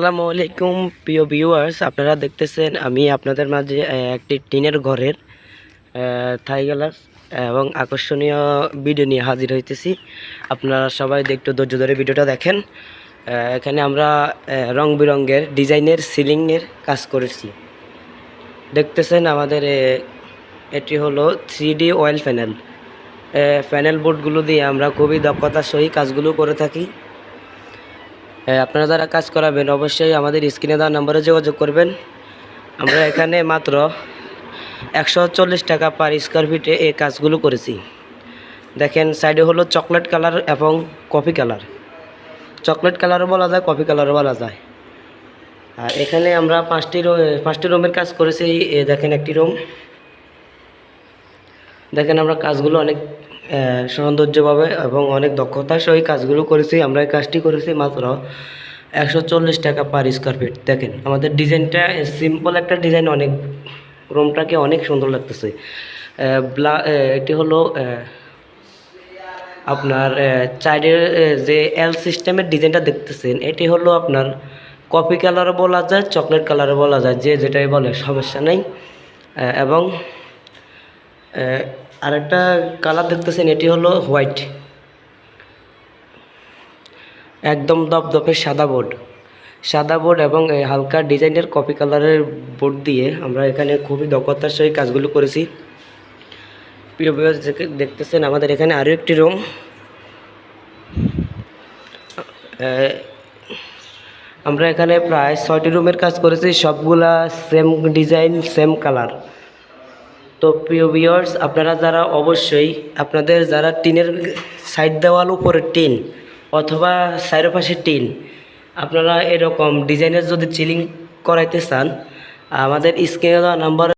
আসসালামু আলাইকুম প্রিয় ভিউয়ার্স আপনারা দেখতেছেন আমি আপনাদের মাঝে একটি টিনের ঘরের থাই গ্লাস এবং আকর্ষণীয় ভিডিও নিয়ে হাজির হইতেছি। আপনারা সবাই একটু ধৈর্য ধরে ভিডিওটা দেখেন। এখানে আমরা রং বেরঙের ডিজাইনের সিলিংয়ের কাজ করেছি। দেখতেছেন আমাদের এটি হলো থ্রি অয়েল প্যানেল প্যানেল বোর্ডগুলো দিয়ে আমরা খুবই দক্ষতার সহিত কাজগুলো করে থাকি। আপনারা যারা কাজ করাবেন, অবশ্যই আমাদের স্ক্রিনে দেওয়া নম্বরে যোগাযোগ করবেন। আমরা এখানে মাত্র একশো চল্লিশ টাকা পার স্কোয়ার ফিটে এই কাজগুলো করেছি। দেখেন সাইডে হলো চকলেট কালার এবং কফি কালার চকলেট কালারও বলা যায় কফি কালারও বলা যায়। আর এখানে আমরা পাঁচটি পাঁচটি রুমের কাজ করেছি। দেখেন একটি রুম দেখেন আমরা কাজগুলো অনেক সৌন্দর্যভাবে এবং অনেক দক্ষতার সহিত কাজগুলো করেছি। আমরা এই কাজটি করেছি মাত্র একশো চল্লিশ টাকা পার স্কোয়ার ফিট দেখেন, আমাদের ডিজাইনটা সিম্পল একটা ডিজাইন অনেক রুমটাকে অনেক সুন্দর লাগতেছে। ব্লা এটি হলো আপনার চাইডের যে এল সিস্টেমের ডিজাইনটা দেখতেছেন, এটি হলো আপনার কফি কালারও বলা যায় চকলেট কালারও বলা যায়, যে যেটাই বলে, সমস্যা নেই। এবং আহ, আরেকটা কালার দেখতেছেন এটি হলো হোয়াইট একদম দপদপে সাদা বোর্ড সাদা বোর্ড এবং হালকা ডিজাইনের কপি কালারের বোর্ড দিয়ে আমরা এখানে খুবই দক্ষতার সহিত কাজগুলো করেছি। প্রিয় দেখতেছেন আমাদের এখানে আরও একটি রুম আমরা এখানে প্রায় ছয়টি রুমের কাজ করেছি সবগুলা সেম ডিজাইন সেম কালার তো প্রিয় আপনারা যারা অবশ্যই, আপনাদের যারা টিনের সাইড দেওয়াল উপরে টিন অথবা চারপাশে টিন, আপনারা এরকম ডিজাইনের যদি চিলিং করাইতে চান, আমাদের স্ক্রিনে দেওয়া নাম্বার